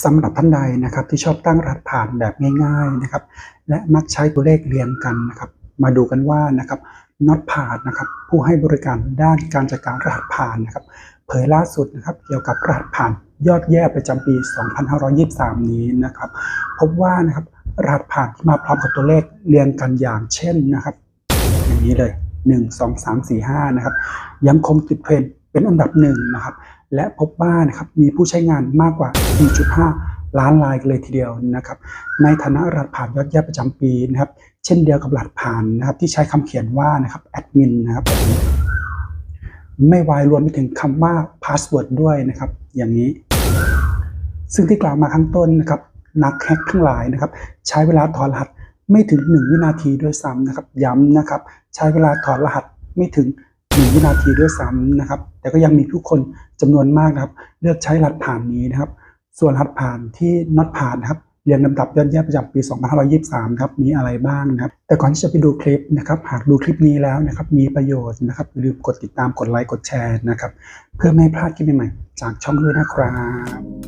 สำหรับท่านใดนะครับที่ชอบตั้งรหัสผ่านแบบง่ายๆนะครับและมักใช้ตัวเลขเรียงกันนะครับมาดูกันว่านะครับน็อตผ่านนะครับผู้ให้บริการด้านการจัดการรหัสผ่านนะครับเผยล่าสุดนะครับเกี่ยวกับรหัสผ่านยอดแย่ประจำปี 2523 นี้นะครับพบว่านะครับรหัสผ่านที่มาพร้อมกับตัวเลขเรียงกันอย่างเช่นนะครับอย่างนี้เลย 1 2 3 4 5นะครับยังคงติดเทรนเป็นอันดับหนึ่งนะครับ และพบว่านะครับมีผู้ใช้งานมากกว่า4.5ล้านรายเลยทีเดียวนะครับ ในฐานะรหัสผ่านยอดเยี่ยมประจำปีนะครับ เช่นเดียวกับรหัสผ่านนะครับที่ใช้คำเขียนว่านะครับแอดมินนะครับไม่วายรวมไปถึงคำว่าพาสเวิร์ดด้วยนะครับ อย่างนี้ ซึ่งที่กล่าวมาข้างต้นนะครับ นักแฮกทั้งหลายนะครับ ใช้เวลาถอดรหัสไม่ถึง 1 วินาทีด้วยซ้ำนะครับ ย้ำนะครับ ใช้เวลาถอดรหัสไม่ถึง 1วินาทีด้วยซ้ำนะครับ แต่ก็ยังมีผู้คนจำนวนมากนะครับ เลือกใช้รหัสผ่านนี้นะครับ ส่วนรหัสผ่านที่น็อตผ่านนะครับเรียงลำดับยอดเยี่ยมประจำปี 2523 ครับ มีอะไรบ้างนะครับ แต่ก่อนที่จะไปดูคลิปนะครับ หากดูคลิปนี้แล้วนะครับ มีประโยชน์นะครับ อย่าลืมกดติดตาม กดไลค์ กดแชร์นะครับ เพื่อไม่ให้พลาดคลิปใหม่ๆ จากช่องด้วยนะครับ